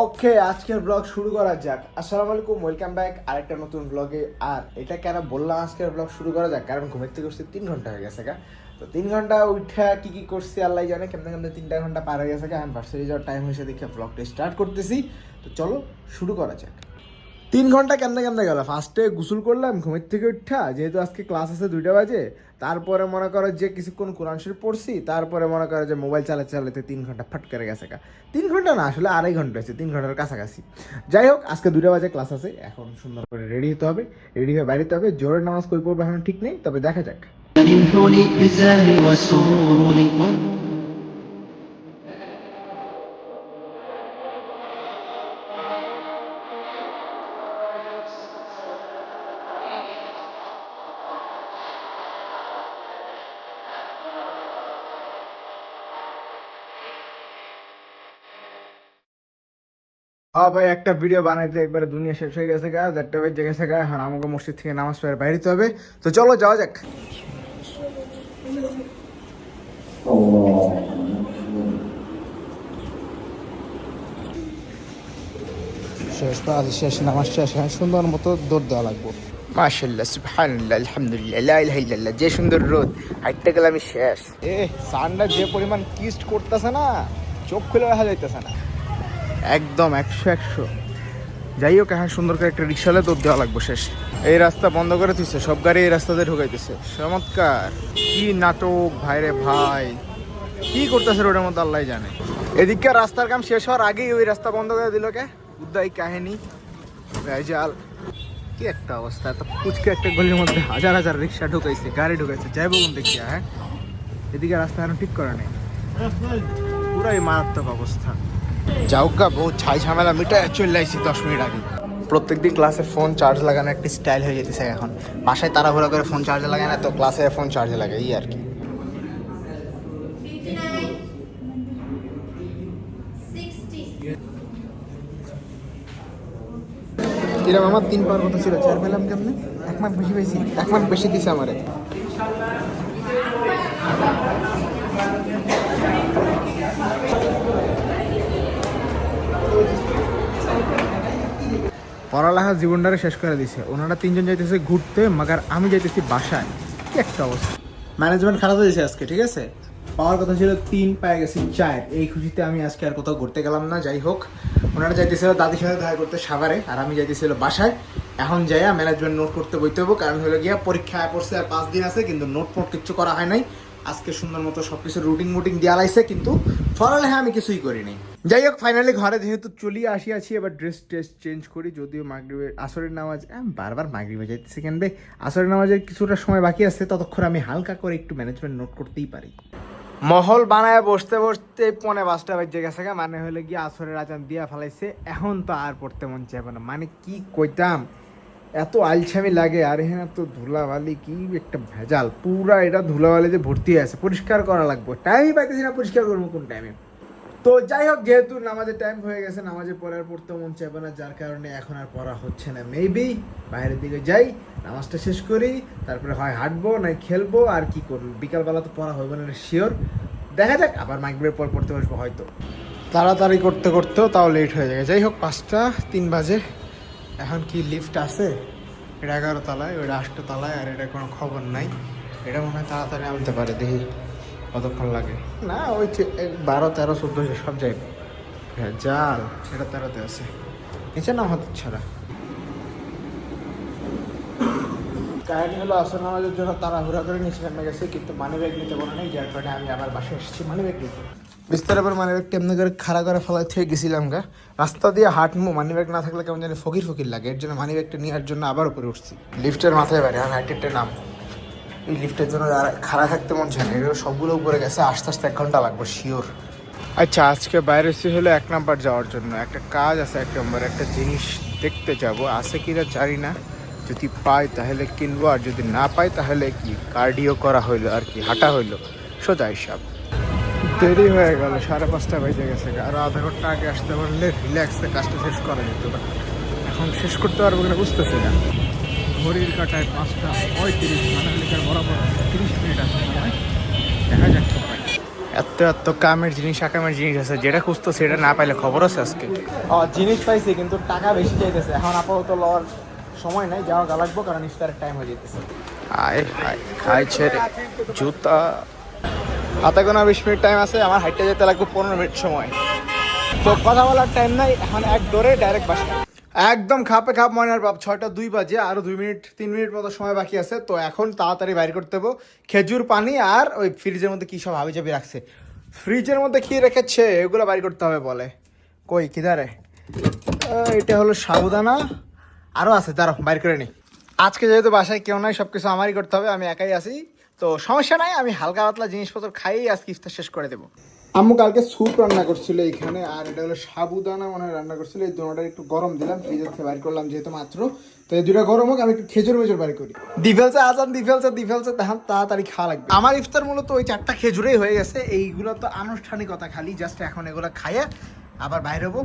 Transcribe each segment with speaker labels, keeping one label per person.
Speaker 1: ওকে, আজকের ব্লগ শুরু করা যাক। আসসালামু আলাইকুম ওয়েলকাম ব্যাক আরেকটা নতুন ব্লগে আর এটা কেন বললাম আজকের ব্লগ শুরু করা যাক? কারণ ঘুমের থেকে উঠছি তিন ঘণ্টা হয়ে গেছে গা। তো তিন ঘণ্টা উঠা কি কী করছি, আল্লাহ জানে, কেমন কেমন তিনটা ঘণ্টা পার হয়ে গেছে গা। এখন ভার্সিটি যাওয়ার টাইম হয়েছে দেখে ব্লগটা স্টার্ট করতেছি। তো চলো শুরু করা যাক। তিন ঘণ্টা কেমনে কেমনে গেল? ফার্স্টে গোসল করলাম, ঘুমের থেকে উঠা, যেহেতু আজকে ক্লাস আছে দুইটা বাজে, তারপরে মনে করো যে কিছুক্ষণ কোরআন শরীফ পড়ছি, তারপরে মনে করো যে মোবাইল চালাতে চালাতে তিন ঘণ্টা ফট করে গেছে কা তিন ঘণ্টা না, আসলে আড়াই ঘণ্টা হয়েছে, তিন ঘণ্টার কাছাকাছি। যাই হোক, আজকে দুইটা বাজে ক্লাস আছে, এখন সুন্দর করে রেডি হতে হবে রেডি হয়ে বাড়িতে হবে জোরের নামাজ কই পড়ব এখন ঠিক নেই, তবে দেখা যাক। হ্যাঁ ভাই একটা ভিডিও বানাইতে একবারে দুনিয়া শেষ হয়ে গেছে গা দেড়টা বেজে গেছে গা এখন আমাকে মসজিদ থেকে নামাজ পড়ে বাইরেতে হবে। তো চলো যাওয়া যাক। শেষ তো আজ শেষ নামাজ শেষ হ্যাঁ সুন্দর মতো দৌড় দেওয়া লাগবো। মাশাল্লাহ সুবহানাল্লাহ আলহামদুলিল্লাহ লা ইলাহা ইল্লাল্লাহ যে সুন্দর রোদ হাইটতে গেলে আমি শেষ। এ সানটা যে পরিমাণ কিস্ট করতেছে না চোখ খুলে দেখা যাইতেছে না। একদম একশো একশো। যাই হোক, এখন সুন্দর করে একটা রিক্সালে দৌড় দেওয়া লাগবে শেষ। এই রাস্তা বন্ধ করে দিচ্ছে সব গাড়ি এই রাস্তাতে ঢুকাইতেছে। চমৎকার। কি নাটক, ভাইরে ভাই। কি করতেছে রোডের মধ্যে আল্লাহ জানে। এদিকে রাস্তার কাম শেষ হওয়ার আগেই ওই রাস্তা বন্ধ করে দিল কে? উদ্দাই কাহিনী। ভেজাল কি একটা অবস্থা, এত পুচকে একটা গলির মধ্যে হাজার হাজার রিক্সা ঢুকাইছে, গাড়ি ঢুকাইছে, যাই বলুন দেখি হ্যাঁ? এদিকে রাস্তা এখন ঠিক করা নেই। পুরাই মারাত্মক অবস্থা। যাওগা বহু ছাই ঝামেলা মিটায় চলে আইছি দশ মিনিট আগে প্রত্যেকদিন ক্লাসে ফোন চার্জ লাগানো একটা স্টাইল হয়ে যেতেছে এখন। বাসায় তাড়াহুড়া করে ফোন চার্জে লাগায় না তো ক্লাসে ফোন চার্জে লাগে এই আর কি।
Speaker 2: 60.
Speaker 1: এরকম আমার তিন পাওয়ার কথা ছিল চার পেলাম কেমনে? এক মাস বেশি পেয়েছি এক মাস বেশি দিছে আমারে। পড়ালেখা জীবনটারে শেষ করে দিছে। ওনারা তিনজন যাইতেছে ঘুরতে, মাগার আমি যাইতেছি বাসায়। কি একটা অবস্থা। ম্যানেজমেন্ট খারাপ হয়ে গেছে আজকে, ঠিক আছে? পাওয়ার কথা ছিল তিন, পায়ে গেছি চার। এই খুশিতে আমি আজকে আর কোথাও ঘুরতে গেলাম না, যাই হোক। ওনারা যাইতেছিল দাদির সাথে দেখা করতে সাভারে, আর আমি যাইতেছিল বাসায়। এখন যাইয়া ম্যানেজমেন্ট নোট করতে বইতে হব কারণ হলো গিয়া পরীক্ষা পড়ছে আর পাঁচ দিন আছে, কিন্তু নোট ফোট কিচ্ছু করা হয় নাই। আজকে সুন্দর মতো সব কিছু রুটিন মুটিং দেওয়া লাগছে কিন্তু পড়ালেখা আমি কিছুই করিনি। যাই হোক ফাইনালি ঘরে যেহেতু চলিয়ে আসিয়াছি এবার ড্রেস ট্রেস চেঞ্জ করি যদিও মাগরিবের আসরের নামাজ বারবার মাগরিবে যাইতেছি কেন বে আসরের নামাজের কিছুটা সময় বাকি আছে ততক্ষণ আমি হালকা করে একটু ম্যানেজমেন্ট নোট করতেই পারি। মহল বানায় বসতে বসতে পনে পাঁচটা বাজে গেছে মানে হলে গিয়ে আসরের আজান দিয়া ফেলাইছে এখন তো আর পড়তে মন চাইবে না। মানে কি কইতাম? এত আলছামি লাগে, আর এখানে তো ধুলাবালি কি একটা ভেজাল। পুরা এটা ধুলাবালিতে ভর্তি হয়ে আছে, পরিষ্কার করা লাগবে। টাইমই পাইতেছি না, পরিষ্কার করব কোন টাইমে তো যাই হোক, যেহেতু নামাজের টাইম হয়ে গেছে নামাজের পড়ার পড়তে মন চাইবে না, যার কারণে এখন আর পড়া হচ্ছে না। মেবি বাইরের দিকে যাই, নামাজটা শেষ করি, তারপরে হয় হাঁটবো নয় খেলব, আর কি করব? বিকালবেলা তো পড়া হবে না শিওর দেখা যাক, আবার মাইগ্রের পর পড়তে বসবো হয়তো। তাড়াতাড়ি করতে করতেও তাও লেট হয়ে যায় যাই হোক, পাঁচটা তিন বাজে। এখন কি লিফট আছে? এটা এগারো তলায় ওইটা আষ্ট তলায় আর এটা কোনো খবর নাই। এটা মনে হয় তাড়াতাড়ি আনতে পারে, দেখি কতক্ষণ লাগে। না, ওই বারো, তেরো, চোদ্দ সব জায়গায় হ্যাঁ জাল, এটা তেরোতে আছে। নিচে না হতে ছাড়া। কাহিনী হলো, আসর নামাজের জন্য তাড়াহুড়া করে নিচে নেমে গেছে, কিন্তু মানি ব্যাগ নিতে বলে নেই, যার কারণে আমি আবার বাসায় এসেছি মানি ব্যাগ নিতে। বিস্তার পর মানি ব্যাগটা এমনি করে খাড়া করে ফেলা থেকে গেছিলাম গা। রাস্তা দিয়ে হাঁটমু মানি ব্যাগ না থাকলে কেমন জানি ফকির ফকির লাগে। এর জন্য মানি ব্যাগটা নেওয়ার জন্য আবার উপরে উঠছি। লিফটের মাথায় বাইরে আমি হাইটেরটা নাম এই লিফটের জন্য খাড়া থাকতে মন চায় না। এগুলো সবগুলো উপরে গেছে, আস্তে আস্তে এক ঘণ্টা লাগবে শিওর আচ্ছা আজকে বাইরে এসেছি হলো এক নাম্বার যাওয়ার জন্য। একটা কাজ আছে এক নম্বর, একটা জিনিস দেখতে যাব। আছে কিনা জানি না। যদি পাই তাহলে কিনবো, আর যদি না পাই তাহলে কি? কার্ডিও করা হইল আর কি, হাঁটা হইল। সোজা হিসাব। দেরি হয়ে গেল সাড়ে পাঁচটা বেজে গেছে। আরও আধা ঘণ্টা আগে আসতে পারলে রিল্যাক্সে কাজটা শেষ করা যেত না। এখন শেষ করতে পারব কিনা বুঝতেছি না। ঘড়ির কাটায় পাঁচটা পঁয়ত্রিশ মানে লিটার বরাবর তিরিশ মিনিট আছে হয়। দেখা যাক এত এত কামের জিনিস আকামের জিনিস আছে যেটা খুঁজতো সেটা না পাইলে খবর আছে আজকে? জিনিস পাইছি কিন্তু টাকা বেশি চাইতেছে। এখন আপাতত লওয়ার সময় নাই যাওয়া লাগবো কারণ ইফতারের টাইম হয়ে যেতেছে আয় হায় খাইছে রে জুতা হাতে কোনো বিশ মিনিট টাইম আছে, আমার হাইটে যেতে লাগবে পনেরো মিনিট সময়। তো কথা বলার টাইম নাই, এখন এক দৌড়ে ডাইরেক্ট বাসা একদম খাপে খাপ আর বাপ, ছয়টা দুই বাজে, আরও দুই মিনিট, তিন মিনিট মতো সময় বাকি আছে, তো এখন তাড়াতাড়ি বাইর করতে হবে। খেজুর পানি আর ওই ফ্রিজের মধ্যে কি সব হাবি জাবি রাখছে। ফ্রিজের মধ্যে কি রেখেছে, এগুলো বাইর করতে হবে বলে। কই কিদারে এটা হলো সাবুদানা। আরও আছে, দাঁড়াও, বাইর করে নি। আজকে যেহেতু বাসায় কেউ নাই সব কিছু আমারই করতে হবে, আমি একাই আছি। তো সমস্যা নাই আমি হালকা পাতলা জিনিসপত্র খাইয়েই আজকে ইফতার শেষ করে দেবো। আম্মু কালকে স্যুপ রান্না করছিল এখানে আর এটা হলো সাবুদানা মনে হয় রান্না করছিল এই দুটোটা একটু গরম দিলাম ফ্রিজের থেকে বাইর করলাম যেহেতু মাত্র। তো এই দুটা গরম হোক আমি একটু খেজুর মেজুর বাইর করি। ডিফেলসে আজান ডিফেলসে ডিফেলসে তখন তাড়াতাড়ি খাওয়া লাগবে। আমার ইফতার মূলত ওই চারটা খেজুরেই হয়ে গেছে এইগুলো তো আনুষ্ঠানিকতা খালি জাস্ট এখন এগুলো খাইয়া আবার বাইরে হব।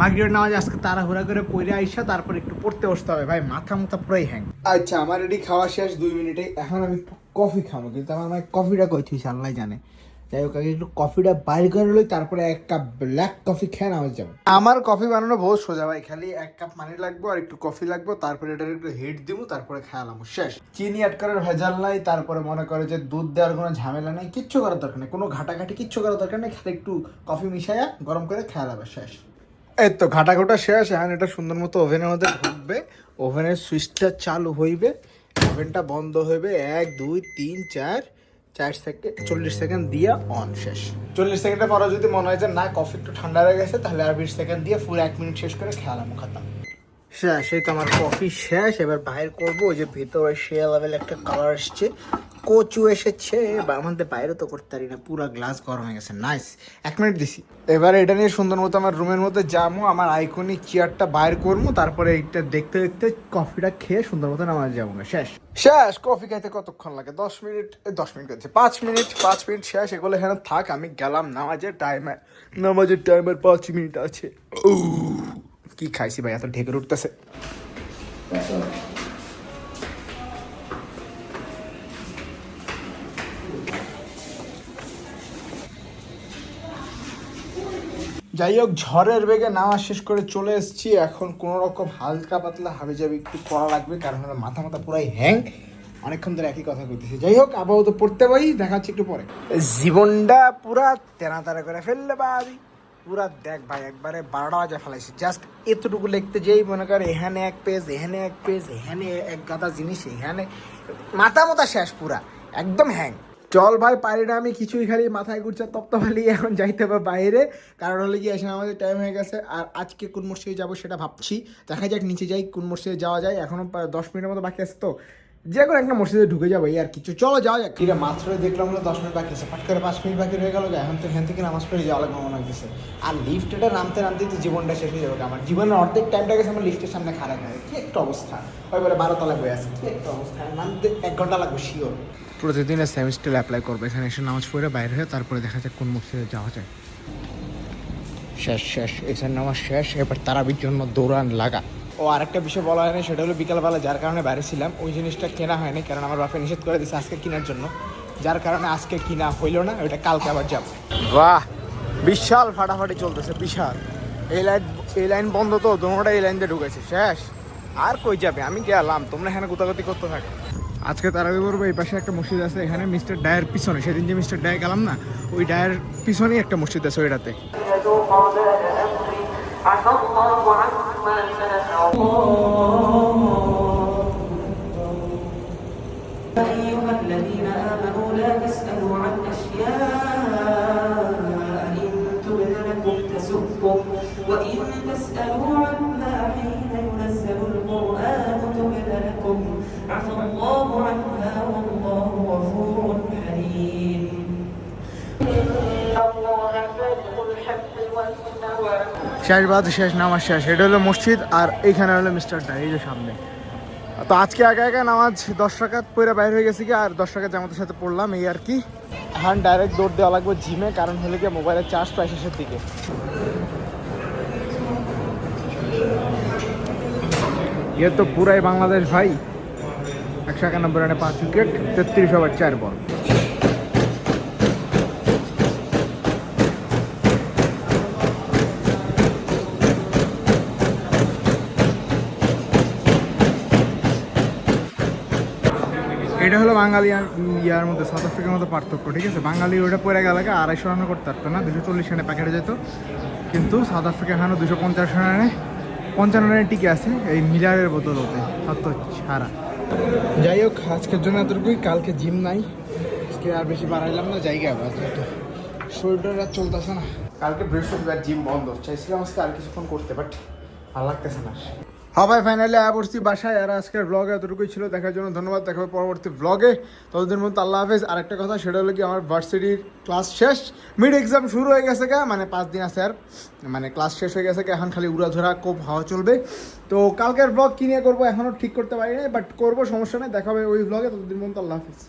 Speaker 1: মাগরিবের নামাজ আজকে তাড়াহুড়া করে পড়ে আইসা তারপর একটু পড়তে বসতে হবে। ভাই মাথা মাথা পুরাই হ্যাং। আচ্ছা আমার রেডি খাওয়া শেষ দুই মিনিটে। এখন আমি কফি খাব কিন্তু আমার মানে কফিটা কই থুইছে আল্লাহ জানে। যাই হোক আগে একটু কফিটা বাইর করে লই তারপরে এক কাপ ব্ল্যাক কফি খেয়ে নামাজ যাব। আমার কফি বানানো বহুত সোজা ভাই খালি এক কাপ পানি লাগবে আর একটু কফি লাগবে তারপরে এটার একটু হিট দিব তারপরে খেয়ালাম শেষ। চিনি অ্যাড করার ভেজাল নাই তারপরে মনে করে যে দুধ দেওয়ার কোনো ঝামেলা নেই কিচ্ছু করার দরকার নেই। কোনো ঘাটাঘাটি কিচ্ছু করার দরকার নেই খালি একটু কফি মিশাইয়া গরম করে খেয়ালাবে শেষ। এই তো ঘাটাঘোটা শেষ, এখন এটা সুন্দর মতো ওভেনের মধ্যে ঢুকবে। ওভেনের সুইচটা চালু হইবে, ওভেনটা বন্ধ হইবে। এক, দুই, তিন, চার চার সেকেন্ড চল্লিশ সেকেন্ড দিয়ে অন শেষ। চল্লিশ সেকেন্ডের পরে যদি মনে হয় যে, না কফি একটু ঠান্ডা হয়ে গেছে, তাহলে আর বিশ সেকেন্ড দিয়ে ফুল এক মিনিট শেষ করে খেয়ালাম খাতাম শেষ, এই তো আমার কফি শেষ। এবার বাইর করব, ওই যে ভিতরে সে লেভেল একটা কালার এসছে। কচু এসেছে বা আমাদের বাইরে তো করতে পারি না পুরো গ্লাস গরম হয়ে গেছে। নাইস এক মিনিট দিছি। এবার এটা নিয়ে সুন্দর মতো আমার রুমের মধ্যে যাব আমার আইকনিক চেয়ারটা বাইর করব তারপরে এইটা দেখতে দেখতে কফিটা খেয়ে সুন্দর মতো আমার যাব। না শেষ। শেষ। কফি খাইতে কতক্ষণ লাগে? দশ মিনিট দশ মিনিট আছে পাঁচ মিনিট পাঁচ মিনিট শেষ। এগুলো এখানে থাক আমি গেলাম নামাজের টাইমে নামাজের টাইমের পাঁচ মিনিট আছে। কি খাইছি ভাই? এত ঢেকে উঠতেছে। যাই হোক ঝড়ের বেগে নামা শেষ করে চলে এসেছি। এখন কোন রকম হালকা পাতলা হাবি যাবি একটু করা লাগবে, কারণ মাথা মাথা পুরাই হ্যাং। অনেকক্ষণ ধরে একই কথা কইতেছি। যাই হোক আপাতত পড়তে পারি দেখাচ্ছি একটু পরে। জীবনটা পুরা তেনা তারা করে ফেললে বাবি। পুরা দেখ ভাই, একবারে বারোটা বাজে ফেলাইছি। জাস্ট এতটুকু লিখতে যেই মনে কর, এখানে এক পেজ, এখানে এক পেজ, এখানে এক গাদা জিনিস, এখানে মাথা মাথা শেষ পুরা। একদম হ্যাং। চল ভাই, পারি না আমি কিছুই খালি মাথায় ঘুরছে, তপ্ত খালি এখন যাইতে হবে বাইরে। কারণ হলে কি এসে আমাদের টাইম হয়ে গেছে, আর আজকে কোন মসজিদে যাব সেটা ভাবছি। দেখা যাক, নিচে যাই, কোন মসজিদে যাওয়া যায়। এখনও দশ মিনিটের মতো বাকি আছে তো। যে কোনো একটা মসজিদে ঢুকে যাব আর কিছু চলো যাওয়া যাক। কিরে, মাত্র দেখলাম হলো দশ মিনিট বাকি আছে। পাট করে পাঁচ মিনিট বাকি রয়ে গেল এখন তো এখান থেকে নামাজ পড়ে যাওয়া লাগবে মনে হচ্ছে আর লিফটটা নামতে নামতে তো জীবনটা শেষ হয়ে যাবে আমার জীবনের অর্ধেক টাইমটা গেছে আমার লিফটের সামনে খারাপ হয় কি একটা অবস্থা। ওই বলে বারো তলায় বয়ে আছে। কি একটা অবস্থা। নামতে এক ঘণ্টা লাগবে শিওর প্রতিদিনের সেমিস্টার অ্যাপ্লাই করবে। এখানে এসে নামাজ পড়ে বাইরে হয়ে তারপরে দেখা যাক কোন মসজিদে যাওয়া যায়। শেষ শেষ। এসের নামাজ শেষ। এবার তারাবির জন্য দৌড়ান লাগা। ও আরেকটা বিষয় বলা হয়নি সেটা হলো বিকালবেলা যার কারণে বাইরে ছিলাম ওই জিনিসটা কেনা হয়নি কারণ আমার বাপে নিষেধ করে দিয়েছে আজকে কেনার জন্য। যার কারণে আজকে কিনা হইল না ওইটা কালকে আবার যাব। বাহ! বিশাল ফাটাফাটি চলতেছে বিশাল। এই লাইন এই লাইন বন্ধ তো দোনোটা এই লাইন দিয়ে ঢুকেছে। শেষ। আর কই যাবে? আমি গেলাম। তোমরা এখানে গোতাগতি করতে থাকো। আজকে তারাবি করবো এই পাশে একটা মসজিদ আছে এখানে মিস্টার ডায়ের পিছনে সেদিন যে মিস্টার ডায়ে গেলাম না ওই ডায়ের পিছনেই একটা মসজিদ আছে ওইটাতে
Speaker 3: عفى الله عما سلف يا أيها الذين آمنوا لا تسألوا عن أشياء إن تبد لكم تسؤكم وإن تسألوا
Speaker 1: শেষ বাদ, শেষ নামাজ শেষ। এটা হলো মসজিদ আর এইখানে হলো মিস্টার ডা এই যে সামনে। তো আজকে আগে আগে নামাজ দশ টাকাত পরে বাইর হয়ে গেছি কি, আর দশ টাকা জামাতের সাথে পড়লাম, এই আর কি। এখন ডাইরেক্ট দৌড় দেওয়া লাগবে জিমে, কারণ হলে কি মোবাইলের চার্জ পায় শেষের দিকে। ইয়ে তো পুরাই বাংলাদেশ ভাই। একশো একানব্বই রানে পাঁচ উইকেট, তেত্রিশ ওভার চার বল। এটা হলো বাঙালি আর ইয়ার মধ্যে সাউথ আফ্রিকার মধ্যে পার্থক্য, ঠিক আছে? বাঙালি ওটা পরে গেলে আড়াইশো রান্না করতে পারতো না, দুশো চল্লিশ রানে প্যাকেটে যেত। কিন্তু সাউথ আফ্রিকা এখানে দুশো পঞ্চাশ রানে, পঞ্চান্ন রানে টিকে আছে এই মিলারের বোতল হতে সত্য ছাড়া যাই হোক, আজকের জন্য এতটুকুই, কালকে জিম নাই, আজকে আর বেশি বাড়াইলাম না, জায়গা শরীরটা চলতেছে না। কালকে বৃহস্পতিবার জিম বন্ধ, চাইছিলাম আজকে আর কিছুক্ষণ করতে বাট ভালো লাগতেছে না। হ্যাঁ ভাই ফাইনালি আয়া পড়ছি বাসায়। আর আজকের ব্লগে এতটুকুই ছিল। দেখার জন্য ধন্যবাদ। দেখা হবে পরবর্তী ব্লগে ততদিন মতো আল্লাহ হাফেজ। আর একটা কথা, সেটা হলো কি, আমার ভার্সিটির ক্লাস শেষ। মিড এক্সাম শুরু হয়ে গেছে গা। মানে পাঁচ দিন আছে আর। মানে ক্লাস শেষ হয়ে গেছে এখন খালি উড়াধরা, কোপ, হাওয়া চলবে। তো কালকের ব্লগ কি নিয়ে করব এখনও ঠিক করতে পারি না বাট করব, সমস্যা নেই। দেখা হবে ওই ব্লগে ততদিন মতো আল্লাহ হাফেজ।